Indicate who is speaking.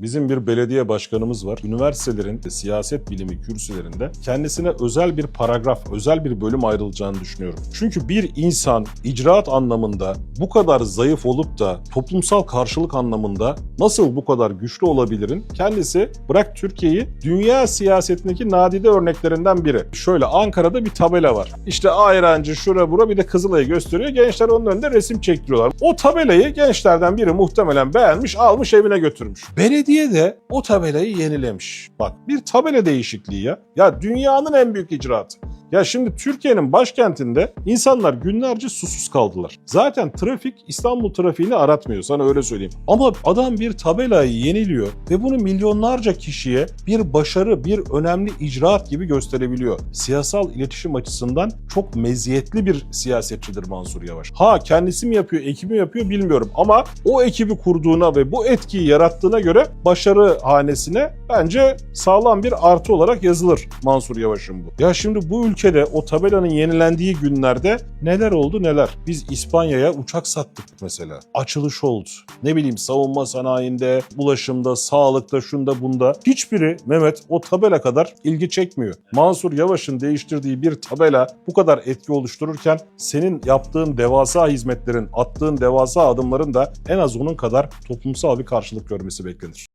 Speaker 1: Bizim bir belediye başkanımız var. Üniversitelerin siyaset bilimi kürsülerinde kendisine özel bir paragraf, özel bir bölüm ayrılacağını düşünüyorum. Çünkü bir insan icraat anlamında bu kadar zayıf olup da toplumsal karşılık anlamında nasıl bu kadar güçlü olabilirin? Kendisi bırak Türkiye'yi dünya siyasetindeki nadide örneklerinden biri. Şöyle Ankara'da bir tabela var. İşte ayrancı şura bura bir de Kızılay'ı gösteriyor. Gençler onun önünde resim çektiriyorlar. O tabelayı gençlerden biri muhtemelen beğenmiş almış evine götürmüş. Belediye de o tabelayı yenilemiş. Bak bir tabela değişikliği ya. Ya dünyanın en büyük icraatı. Ya şimdi Türkiye'nin başkentinde insanlar günlerce susuz kaldılar. Zaten trafik İstanbul trafiğini aratmıyor sana öyle söyleyeyim. Ama adam bir tabelayı yeniliyor ve bunu milyonlarca kişiye bir başarı, bir önemli icraat gibi gösterebiliyor. Siyasal iletişim açısından çok meziyetli bir siyasetçidir Mansur Yavaş. Ha kendisi mi yapıyor, ekibi mi yapıyor bilmiyorum ama o ekibi kurduğuna ve bu etkiyi yarattığına göre başarı hanesine bence sağlam bir artı olarak yazılır Mansur Yavaş'ın bu. Ya şimdi bu ülkede o tabelanın yenilendiği günlerde neler oldu neler. Biz İspanya'ya uçak sattık mesela. Açılış oldu. Ne bileyim savunma sanayinde, ulaşımda, sağlıkta, şunda bunda. Hiçbiri Mehmet o tabela kadar ilgi çekmiyor. Mansur Yavaş'ın değiştirdiği bir tabela bu kadar etki oluştururken senin yaptığın devasa hizmetlerin, attığın devasa adımların da en az onun kadar toplumsal bir karşılık görmesi beklenir.